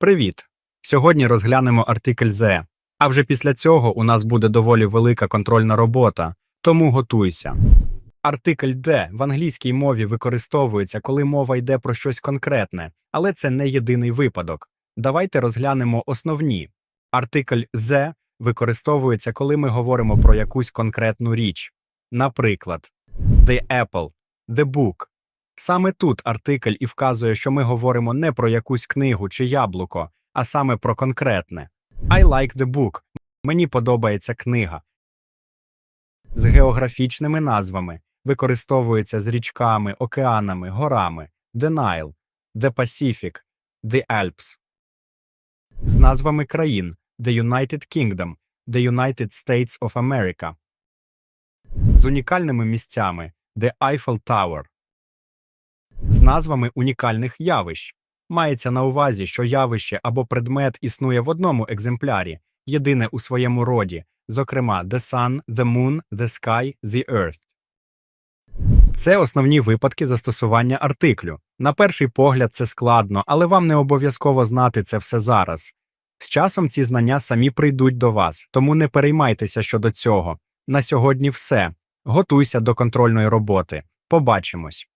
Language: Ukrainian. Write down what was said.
Привіт! Сьогодні розглянемо артикль «the», а вже після цього у нас буде доволі велика контрольна робота, тому готуйся. Артикль «de» в англійській мові використовується, коли мова йде про щось конкретне, але це не єдиний випадок. Давайте розглянемо основні. Артикль «the» використовується, коли ми говоримо про якусь конкретну річ. Наприклад, the apple, the book. Саме тут артикль і вказує, що ми говоримо не про якусь книгу чи яблуко, а саме про конкретне. I like the book. Мені подобається книга. З географічними назвами використовується з річками, океанами, горами The Nile, The Pacific, The Alps. З назвами країн The United Kingdom, The United States of America. З унікальними місцями The Eiffel Tower. З назвами унікальних явищ. Мається на увазі, що явище або предмет існує в одному екземплярі, єдине у своєму роді, зокрема The Sun, The Moon, The Sky, The Earth. Це основні випадки застосування артиклю. На перший погляд це складно, але вам не обов'язково знати це все зараз. З часом ці знання самі прийдуть до вас, тому не переймайтеся щодо цього. На сьогодні все. Готуйся до контрольної роботи. Побачимось.